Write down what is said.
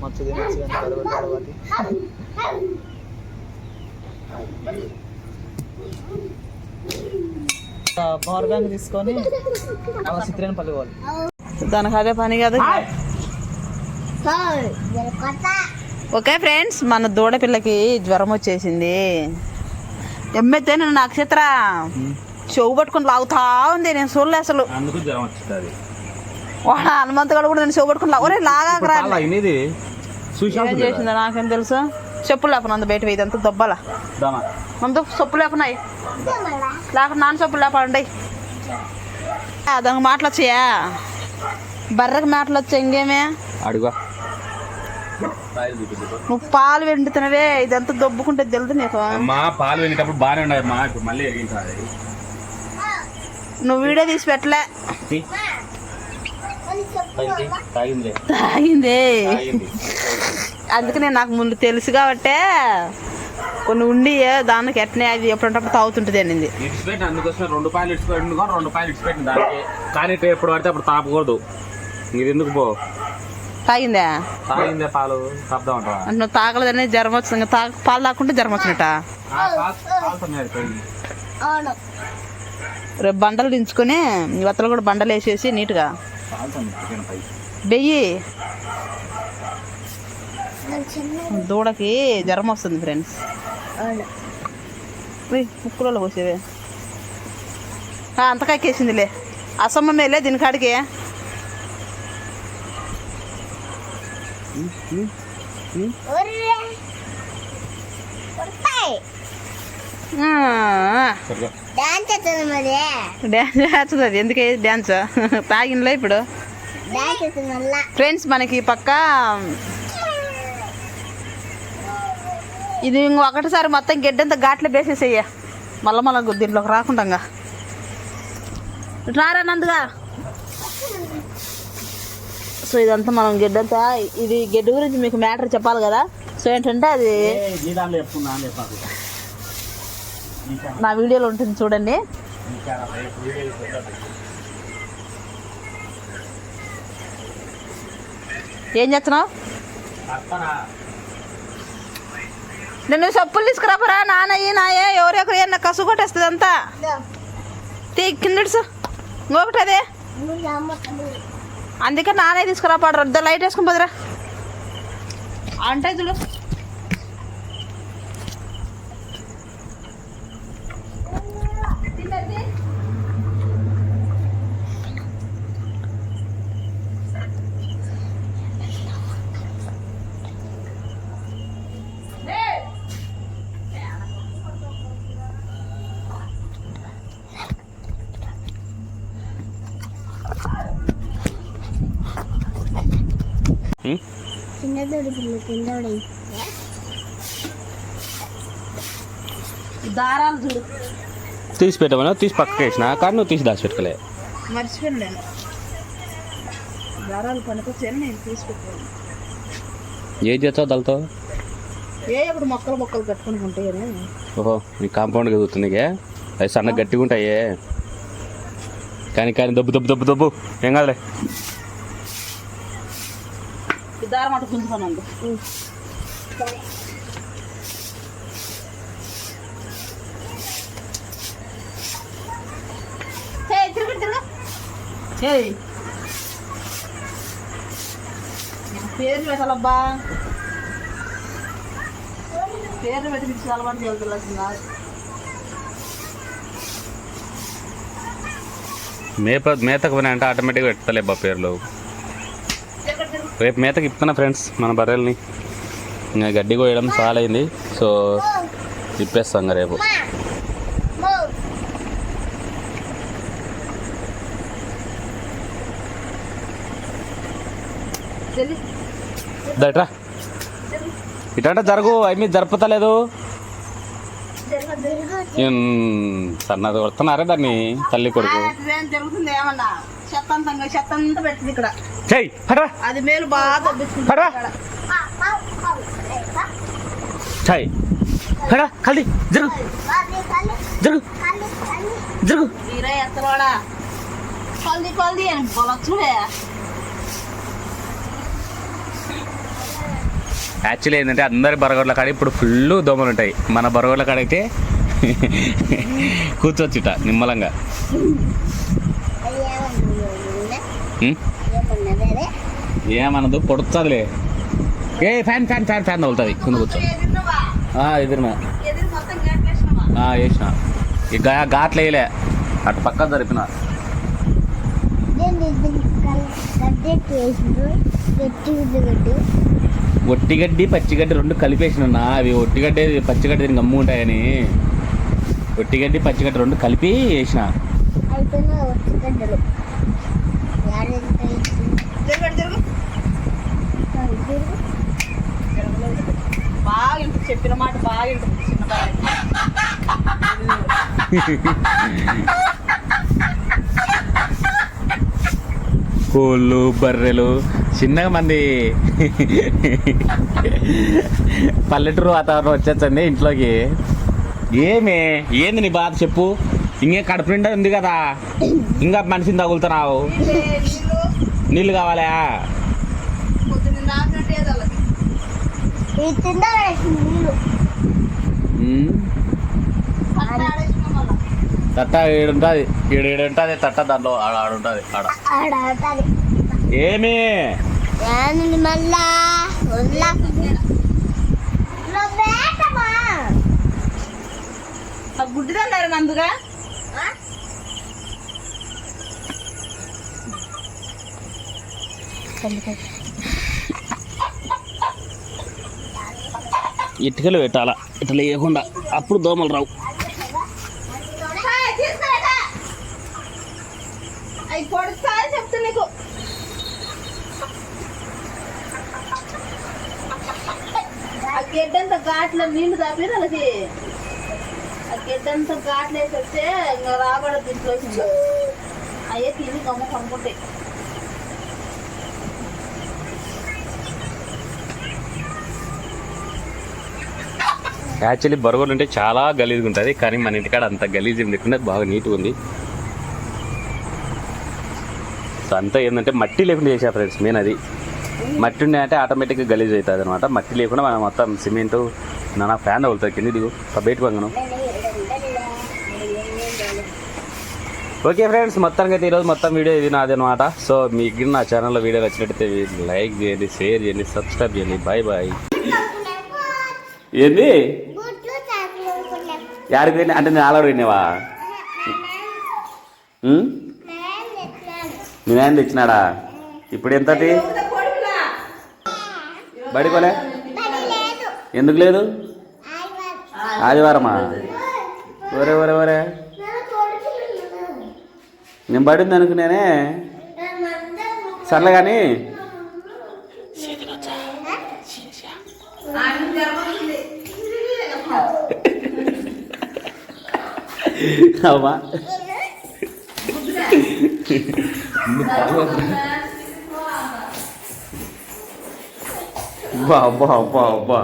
మచ్చు కడవ కడవది power bank తీసుకొని చిత్రాన్ని పల్లి పోవాలి దానికి అదే పని కదా? ఓకే ఫ్రెండ్స్ మన దూడ పిల్లకి జ్వరం వచ్చేసింది. ఎమ్మెత్తే నేను నక్షత్ర. చెవు పట్టుకొని లాగుతా ఉంది నేను చూడలే అసలు. అందుకు జ్వరం వచ్చింది వాడు హనుమంత్ గడు కూడా నేను చెవు పట్టుకొని లా- ఒరే లాగాకరా ఇది ఏం చేసిందో నాకేం తెలుసు. చెప్పులు లేపనందు బయట ఇదంతా దొబ్బల. మందు చెప్పులు లేపనాయి. లేక నాన్న చెప్పులు లేపండి దానికి మాటలు వచ్చాయా? బర్రెకి మాటలు వచ్చాయి ఇంకేమే? అడుగు. నువ్వు పాలు వెండుతున్నవే ఇదంతా దొబ్బుకుంటే తెలుదు నీకు. అమ్మా పాలు వెళ్ళేటప్పుడు బాగానే ఉన్నాయి అమ్మా. ఇప్పుడు మళ్ళీ నువ్వు వీడియో తీసి పెట్టలే. తాగింది అందుకనే నాకు ముందు తెలుసు కాబట్టే కొన్ని ఉండి దానికి ఎట్నే అది ఎప్పుడంటప్పుడు తాగుతుంటుంది అనింది. అందుకోసం రెండు పాయలు కానీ రెండు పాయలు ఇడిచిపెట్టింది దానికి. కానీ ఇట్లా ఎప్పుడు పడితే అప్పుడు తాపకూడదు. ఇది ఎందుకు పో? తాగిందా? తాగిందే పాలు. అంటే నువ్వు తాగలేదని జ్వరం వచ్చింది. తాగ పాలు తాకుంటే జ్వరం వచ్చినట్ట? రేపు బండలు దించుకొని ఇవతలు వత్తలు కూడా బండలు వేసేసి నీట్గా. బెయ్యి. దూడకి జ్వరం వస్తుంది ఫ్రెండ్స్. ముక్కులలో పోసేవే. అంతకా ఎక్కేసిందిలే అసమ్మమేలే దీని కాడికి. ఆ, డ్యాన్స్ చేస్తుంది అది ఎందుకే డ్యాన్స్ తాగినలే ఇప్పుడు? డాన్స్ ఫ్రెండ్స్ మనకి పక్క ఇది ఇంకో ఒకటిసారి మొత్తం గెడ్డంతా ఘాట్లో వేసేసేయ మళ్ళీ మళ్ళీ దీంట్లోకి రాకుండా రారా నందుగా? సో ఇదంతా మనం గెడ్డంతా ఇది గెడ్డ గురించి మీకు మ్యాటర్ చెప్పాలి కదా. సో ఏంటంటే అది నా వీడియోలో ఉంటుంది చూడండి. ఏం చేస్తున్నావు? నేను చెప్పులు తీసుకురాపరా నాన్నయ్య నాయే ఎవరెవరు ఏమన్నా కసు కొట్టేస్తుంది అంతా? తీ కిందడుసు ఇంకొకటి అదే. అందుకే నానే తీసుకురాపాడు రద్ద లైట్ వేసుకుని పోదురా. అంటే చూడు. దారాలు చూడు. తీసి పెట్టమన్నా తీసి పక్కకి వేసిన కానీ నువ్వు తీసి దాచిపెట్టుకోలే. మర్చిపోయాను నేను. దారాలు పనికొచ్చాను నేను తీసుకుంటాను ఏం చేస్తావు దాంతో ఏ ఇప్పుడు మొక్కలు మొక్కలు కట్టుకుని ఉంటాయని. ఓహో నీ కాంపౌండ్ కదుగుతుంది అవి సన్న గట్టిగా ఉంటాయే. కానీ కానీ దబ్బు దబ్బు దబ్బు దబ్బు. ఏం కాదులే. ఈ దారం అటు గుంజుకోనండి పేరు పెట్టాలబ్బా. పేరు పెట్టి మీకు అలవాటు చేయాల్సిందా మేప మేతకు పోయినా అంటే ఆటోమేటిక్గా పెట్టలే బా పేర్లు. రేపు మేతకి ఇస్తున్నా ఫ్రెండ్స్ మన బర్రెల్ని. ఇంకా గడ్డి కోయడం చాలా అయింది సో ఇప్పేస్తాం రేపు. దట్రా. ఇటంటే జరుగు అవి మీద జరుపుతలేదు. సన్నది కొడుతున్నారే దాన్ని తల్లి కొడుకు. ఇక్కడ. చెయ్యి అది మేలు బాగా చెయ్యి. జరుగు. జరుగు. జరుగు. ఈరే కొలది కొలది అని బొలచ్చుడే యాక్చువల్లీ ఏంటంటే అందరి బరగొడ్ల కాడ ఇప్పుడు ఫుల్ దోమలు ఉంటాయి. మన బరగొడ్ల కాడ అయితే కూర్చోవచ్చుట నిమ్మలంగా అది ఏమన్నా ఉం? ఏమన్నది అదే ఏమనదు పొడుతుందిలే ఏ ఫ్యాన్ ఫ్యాన్ ఫ్యాన్ ఫ్యాన్ తగులుతుంది. కింద కూర్చో. ఎదురునా ఎదిరి మొత్తం గేట్లేసినవా వేసిన. ఇక ఘాట్లు వేయలే. అటు పక్క జరిపిన. ఒట్టిగడ్డి పచ్చిగడ్డి రెండు కలిపేసిన అవి ఒట్టిగడ్డి పచ్చిగడ్డి దీనికి గమ్ము ఉంటాయని. ఒట్టిగడ్డి పచ్చిగడ్డి రెండు కలిపి వేసిన. బాగా చెప్పిన మాట బాగా చిన్న కోళ్ళు బర్రెలు చిన్నగా మంది పల్లెటూరు వాతావరణం వచ్చేస్తుంది ఇంట్లోకి. ఏమే? ఏంది నీ బాధ చెప్పు. ఇంకే కడుపు నిండా ఉంది కదా. ఇంకా మనిషిని తగులుతున్నావు. నీళ్ళు కావాలా. తట్ట ఏడుంటుంది ఏడు ఏడు ఉంటుంది తట్ట దాంట్లో ఆడ ఆడుంటుంది ఆడ. ఏమి? మళ్ళా? నందుగా ఇటుకలు పెట్టాలా? ఇట్లా లేకుండా. అప్పుడు దోమలు రావు. అవి నీకు ఆ గెడ్డంత ఘాట్లో నీళ్ళు తాపి వాళ్ళకి. గెడ్డంత గాట్లేసి వస్తే ఇంకా రాబడదు దీంట్లో అయ్యే తిని గమ్మ కొనుక్కుంటాయి యాక్చువల్లీ బరువులు ఉంటే చాలా గలీజ్గా ఉంటుంది కానీ మన ఇంటికాడ అంత గలీజ్ ఏం లేకుండా బాగా నీట్గా ఉంది. సో అంతా ఏంటంటే మట్టి లేకుండా చేసా ఫ్రెండ్స్ మెయిన్ అది. మట్టి ఉండే అంటే ఆటోమేటిక్గా గలీజ్ అవుతుంది అనమాట మట్టి లేకుండా మనం మొత్తం సిమెంట్ నానా ఫ్యాన్ అవుతుంది కింద దిగు బయట వంగను. ఓకే ఫ్రెండ్స్ మొత్తానికి అయితే ఈరోజు మొత్తం వీడియో ఇది నాది అనమాట సో మీకు నా ఛానల్లో వీడియో నచ్చినట్టయితే లైక్ చేయండి షేర్ చేయండి సబ్స్క్రైబ్ చేయండి. బాయ్ బాయ్ ఏంది? యాడికి పోయినా? అంటే నేను ఆలడు పోయినావా? నాయన తెచ్చినాడా? ఇప్పుడు ఎంతటి? బడికోలే లేదు ఎందుకు లేదు? ఆదివారమా? ఒరే ఒరే ఒరే. నేను పడింది అనుకునేనే సర్లే కానీ అమ్మా అబ్బా అబ్బా అబ్బా అబ్బా.